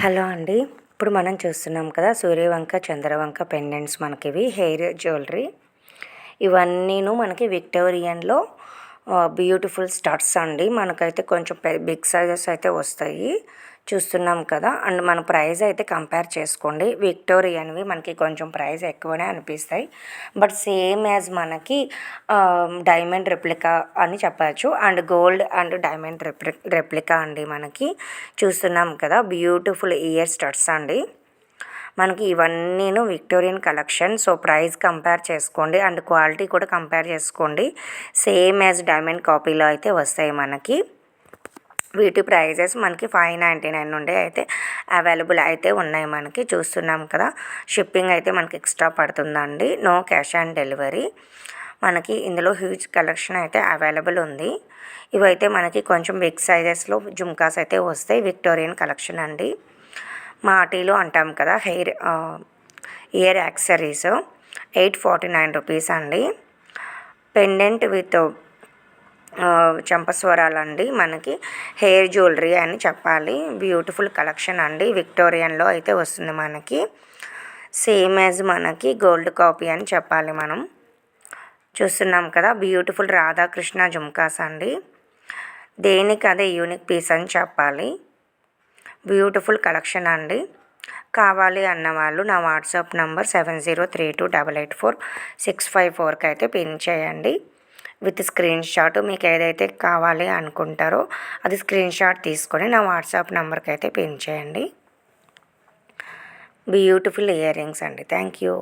Hello అండి. ఇప్పుడు మనం చూస్తున్నాం కదా సూర్యవంక చంద్రవంక పెండెంట్స్ మనకివి హెయిర్ జ్యువెలరీ. ఇవన్నీను మనకి విక్టోరియన్లో బ్యూటిఫుల్ స్టడ్స్ అండి. మనకైతే కొంచెం బిగ్ సైజెస్ అయితే వస్తాయి. చూస్తున్నాం కదా. అండ్ మన ప్రైస్ అయితే కంపేర్ చేసుకోండి. విక్టోరియన్వి మనకి కొంచెం ప్రైస్ ఎక్కువనే అనిపిస్తాయి. బట్ సేమ్ యాజ్ మనకి డైమండ్ రెప్లికా అని చెప్పచ్చు. And gold and diamond replica replica అండి మనకి. చూస్తున్నాం కదా. బ్యూటిఫుల్ ఇయర్ స్టడ్స్ అండి. మనకి ఇవన్నీను Victorian collection. So price compare చేసుకోండి. అండ్ క్వాలిటీ కూడా కంపేర్ చేసుకోండి. సేమ్ యాజ్ డైమండ్ కాపీలో అయితే వస్తాయి మనకి. వీటి ప్రైజెస్ మనకి ఫైవ్ నైంటీ నైన్ నుండి అయితే అవైలబుల్ అయితే ఉన్నాయి మనకి. చూస్తున్నాం కదా షిప్పింగ్ అయితే మనకి ఎక్స్ట్రా పడుతుందండి. No cash on delivery. మనకి ఇందులో హ్యూజ్ కలెక్షన్ అయితే అవైలబుల్ ఉంది. ఇవైతే మనకి కొంచెం బిగ్ సైజెస్లో జుమ్కాస్ అయితే వస్తాయి. విక్టోరియన్ కలెక్షన్ అండి. మాటీలు అంటాం కదా hair ear accessories eight forty nine rupees అండి. పెండెంట్ విత్ చంపస్వరాలండి మనకి. హెయిర్ జ్యువెలరీ అని చెప్పాలి. బ్యూటిఫుల్ కలెక్షన్ అండి. విక్టోరియన్లో అయితే వస్తుంది మనకి. సేమ్ యాజ్ మనకి గోల్డ్ కాపీ అని చెప్పాలి మనం. చూస్తున్నాం కదా బ్యూటిఫుల్ రాధాకృష్ణ జుమ్కాస్ అండి. దేనికి అదే యూనిక్ పీస్ అని చెప్పాలి. బ్యూటిఫుల్ కలెక్షన్ అండి. కావాలి అన్న వాళ్ళు నా WhatsApp number seven zero three two double eight four six five ఫోర్కి అయితే పిన్ చేయండి. విత్ స్క్రీన్ షాట్ మీకు ఏదైతే కావాలి అనుకుంటారో అది స్క్రీన్ షాట్ తీసుకొని నా వాట్సాప్ నెంబర్కి అయితే పిన్ చేయండి. బ్యూటిఫుల్ ఇయర్ రింగ్స్ అండి. Thank you.